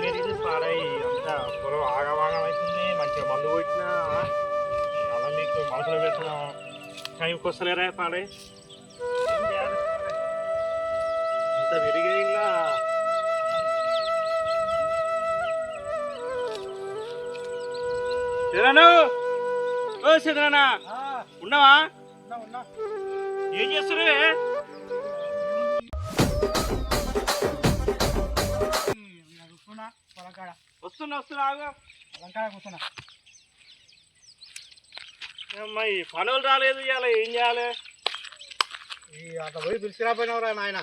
పాడై అంతా పొలం ఆగవాగం అవుతుంది మంచిగా మందు కొట్టినా అలా మీకు మనసులో పెట్టిన టైంకి వస్తలేరా పాడై? ఇంత విరిగి ఇంకా చంద్రను ఓ చంద్రనా ఉన్నావా? ఏం చేస్తున్నావే? పొలంకాడ. వస్తున్నా వస్తున్నా ఆగు. పొలంకాడ కూర్చున్నా. అమ్మాయి పనులు రాలేదు ఇవాళ ఏం చేయాలి? ఈ అట్లా పోయి పిలిచిరాపోయినవరా నాయన?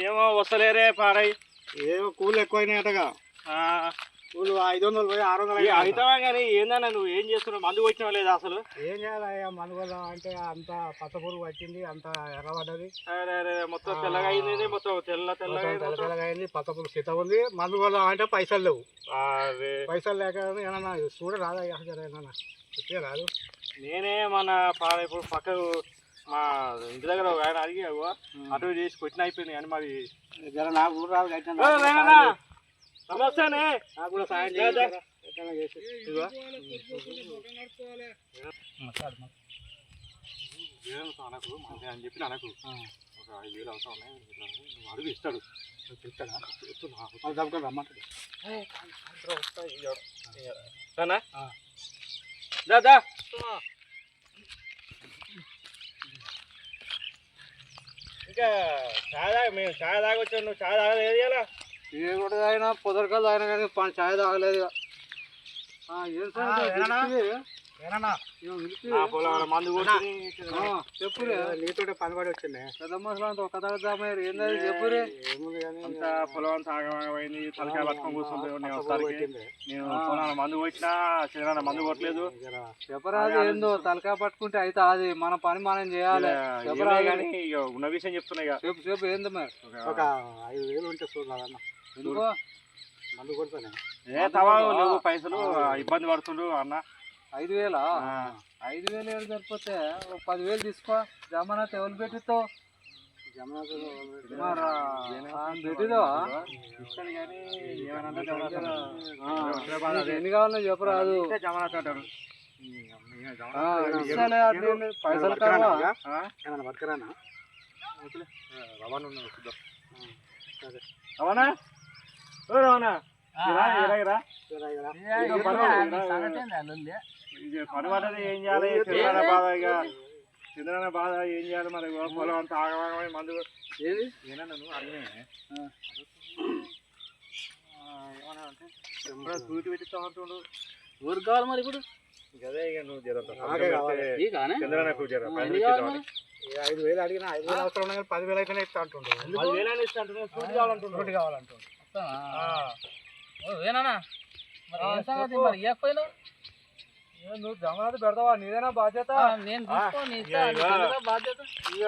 ఏమో వస్తలేరే పాడై. ఏమో కూలి ఎక్కువైనాయటగా కూలి ఐదు వందలు పోయి ఆరు వందలు. అవుతావా కానీ ఏందన్నా నువ్వు ఏం చేస్తున్నావు? మందు కొట్టినావు లేదా అసలు? ఏం చేయాలయ్యా మనుగోలు అంటే అంత పచ్చ పురుగు పట్టింది అంత ఎర్రబడ్డది. మొత్తం తెల్లగా అయింది మొత్తం తెల్ల తెల్లగా. తెల్లగా అయింది పచ్చ పురుగు సిత ఉంది. మందుగోలు అంటే పైసలు లేవు. పైసలు లేక ఏమన్నా చూడ జర ఏమన్నా చెప్పే రాదు. నేనే మన పాడ ఇప్పుడు పక్కకు మా ఇంటి దగ్గర ఒక ఆయన అడిగి అటు చేసి కొట్టిన అయిపోయింది కానీ మరి. జర నాకు రాదు అయితే నాకు కూడా సాయం అనకు మంచి అని చెప్పి అనకు. ఒక ఐదు వేలు అవుతా ఉన్నాయి నువ్వు అడుగు ఇస్తాడు. చెప్తాడా? చెప్తూ నాకు అది దబ్బుకొని రమ్మంటాడు సరేనా? ఆ. దా దా. ఇంకా తాగ మేము ఛాయ్ తాగొచ్చాను నువ్వు ఛాయ్ తాగలేదు ఇలా ఏ కూడా అయినా పొదరకాలు అయినా కానీ పని ఛాయ్ తాగలేదు చెప్పురే. నీతోటే పని పడి వచ్చిండే పెద్ద ఒక దామయ్యారు. ఏందని చెప్పురే? అంతా పొలం తలకాయ పట్టుకొని కూర్చుంటే నేను ఒకసారికి. నేను పొలాన మందు కొట్టినా చిన్న మందు కొట్టలేదు. చెప్పరాదు ఏందో తలకాయ పట్టుకుంటే అయితే అది మన పని మనం చేయాలి. ఎవరా కానీ. ఉన్న విషయం చెప్తున్నా ఇక. చెప్పు చెప్పు ఏంది మరి? ఒక ఐదు వేలు ఉంటే చూడాలన్న కొడతానే ఏ తవా లేవు పైసలు ఇబ్బంది పడుతుండ్రు అన్న ఐదు వేలా ఆ. ఐదు వేలు ఏడు సరిపోతే ఒక పదివేలు తీసుకో జమానత్ ఎవరు పెట్టిస్తావు పెట్టిదో ఇస్తాడు కానీ ఏమన్నా జమనా ఎన్ని కావాలో చెప్పరాదు జమనా అంటారు ఆ, ఇస్తాలే అట్లా ఏం లేదు. పైసలు కావా ఏమన్నా పట్టుకురానా రవాణా ఇదో పని పడ్డది, ఏం చేయాలి? చంద్రన బాధ ఇక. చంద్రన బాధ ఏం చేయాలి మరి? పొలం అంతా ఆగమాగమై మందు ఏది? ఏనా నన్ను అడిగినా? ఏమన్నా అంటే ఎప్పుడో తూటి పెట్టిస్తాం అంటుండు. ఊరికి కావాలి మరి ఇప్పుడు? అదే ఇక నువ్వు జర నాకే కావాలి. చంద్రనకు జర ఆ, పైసలు ఎన్ని కావాలి ఇచ్చేద్దామని. ఈ ఐదు వేలు అడిగినా ఐదు వేలు అవసరం పదివేలు అయితేనే ఇస్తా అంటుండు. పది వేలని ఇస్తా అంటున్నావు, తూటి కావాలంటుండు. ఒకటి కావాలంటుండు ఆ. మరి ఏం సంగతి మరి ఇవ్వకపోయినా నువ్వు జమానత్ పెడతావా? నీదేనా బాధ్యత? నేను ఇక ఇక బాధ్యత. ఇక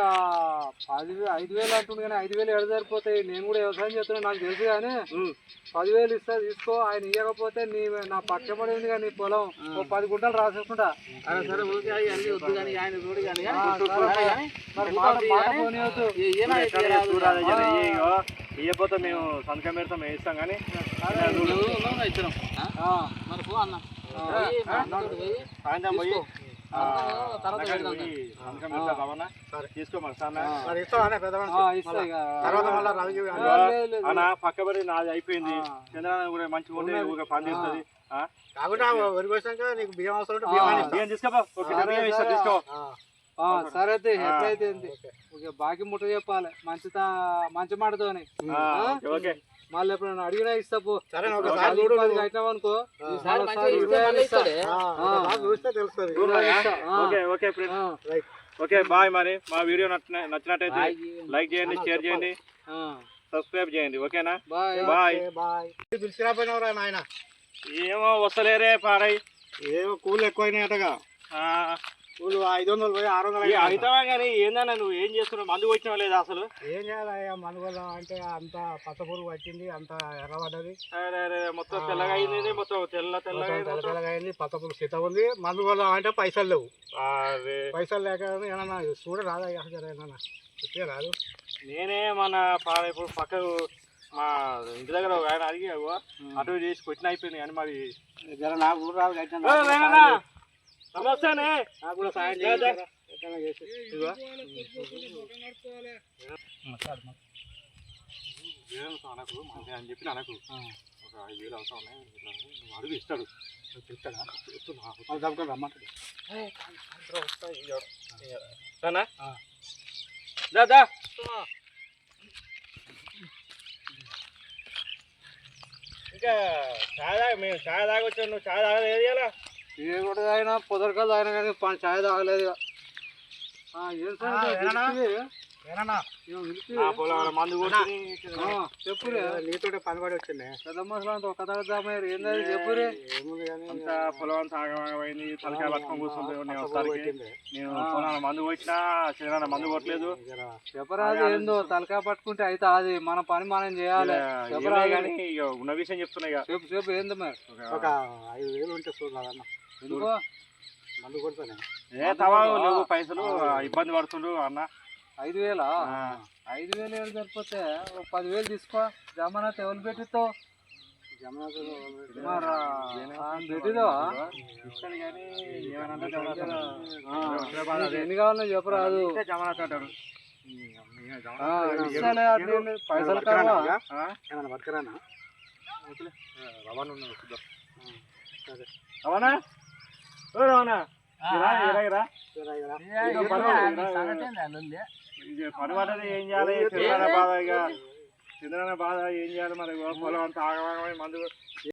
పదివేలు ఐదు వేలు అంటుంది కానీ ఐదు వేలు ఎడ సరిపోతాయి. నేను కూడా వ్యవసాయం చేస్తున్నా నాకు తెలుసు కానీ. పదివేలు ఇస్తా తీసుకో. ఆయన ఇవ్వకపోతే నీ నా పక్కపడి ఉంది కానీ నీ పొలం ఓ పది గుంటలు రాసేసుకుంటా. అరే సరే ఓకే అవి అన్ని వద్దు కానీ ఆయన చూడు కానీ. ఇయ్యకపోతే మేము సంతకం పెడతాం మేము ఇస్తాం కానీ ఇచ్చినాం సాయంత్రం పోయి నాది అయిపోయింది. కూడా మంచిగా ఊరికే పని చేస్తుంది? కాకుండా నీకు బియ్యం అవసరం. బియ్యం తీసుకోపో. తీసుకో ఆ, సరే. అయితే. ఎట్లయితే బాకీ ముట్ట చెప్పాలి. మంచి మంచి మాటతోని. ఓకే. మళ్ళీ ఎప్పుడైనా అడిగినా ఇస్తా ఓకే బాయ్ మరి. మా వీడియో నచ్చిన నచ్చినట్టయితే లైక్ చేయండి షేర్ చేయండి. సబ్స్క్రైబ్ చేయండి ఓకేనా? బాయ్. బాయ్. బాయ్. పిలిచిరాపోయినవరా నాయన? ఏమో వస్తలేరే పాడై. ఏమో కూలి ఎక్కువైనాయటగా. కూలి ఐదు వందలు పోయి ఆరు వందలు. అవుతావా కానీ ఏందన్నా నువ్వు ఏం చేస్తున్నావు? మందు కొట్టినావు లేదా అసలు? ఏం చేయాలయ్యా మనుగోలు అంటే అంత పచ్చ పురుగు పట్టింది అంత ఎర్రబడ్డది. మొత్తం తెల్లగా అయింది మొత్తం తెల్ల తెల్లగా. తెల్లగా అయింది పచ్చ పురుగు సిత ఉంది. మనుగోలు అంటే పైసలు లేవు. పైసలు లేక ఏమన్నా చూడ జర ఏమన్నా చెప్పే రాదు. నేనే మన పాడ ఇప్పుడు పక్కకు మా ఇంటి దగ్గర ఒక ఆయన అడిగి అటు చేసి కొట్టిన అయిపోయింది కానీ మరి జర నాకు రాదు నమస్తేనే నాకు కూడా సాయం. ఏం అనకు మంచి అని చెప్పి అనకు. ఒక ఐదు వేలు అవసరం ఉన్నాయి. ఇట్లా నువ్వు అడుగు ఇస్తాడు. చెప్తాడా రమ్మంటాడు సనా దా దా. ఇంకా ఛాయ్ తాగ మేము ఛాయ్ తాగొచ్చాను నువ్వు ఛాయ్ తాగలేదు ఇలా ఏ కూడా తాగినా పొదరకాలు తాగినా కానీ పని ఛాయ్ తాగలేదు చెప్పురే నీతోటే పని పడి వచ్చిండే. పెద్ద మనుషులు ఒక దగ్గర జామయ్యారు ఏంటది చెప్పురే అంతా పొలం అంతా ఆగమైంది తలకాయ పట్టుకొని కూర్చుంటే నేను పొలాన మందు కొట్టినా చిన్న మందు కొట్టలేదు. చెప్పరాదు ఏందో తలకాయ పట్టుకుంటే అయితే అది మన పని మనం చేయాలి. చెప్పరా కానీ ఉన్న విషయం చెప్తున్నా ఇక. చెప్పు చెప్పు ఏంది మరి? ఒక ఐదు వేలు ఉంటే చూడాలన్న ఏ తవా లేవు పైసలు ఇబ్బంది పడుతుండు అన్న. ఐదు వేలా? ఆ. ఐదు వేలు ఏడు సరిపోతే ఒక పదివేలు తీసుకో. జమానత్ ఎవరు పెట్టిస్తావు జమనాథ్. ఎన్ని కావాలో చెప్పరాదు. జమనాథ్ అంటాడు. జమనాథ్. పైసలు కావా? ఆ? ఏమన్నా పట్టుకురానా? వద్దులే. ఆ, రవాణా ఉన్నాడు చూద్దాం. రవాణా? పడ్డది ఏం చేయాలి? చంద్రన బాధ ఇక. బాధ ఏం చేయాలి మరి? పొలం అంతా ఆగమాగమై మందు